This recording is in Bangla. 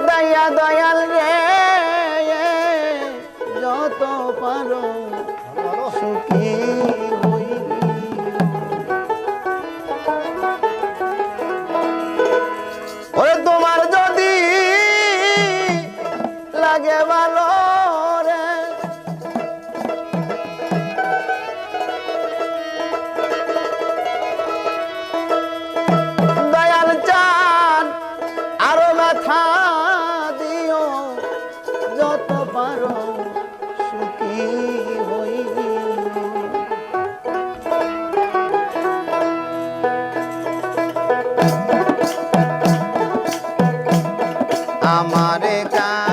দয়া দয়াল রে যত পারো সুখী ওরে তোমার যদি লাগে ভালো I'm a Amerika.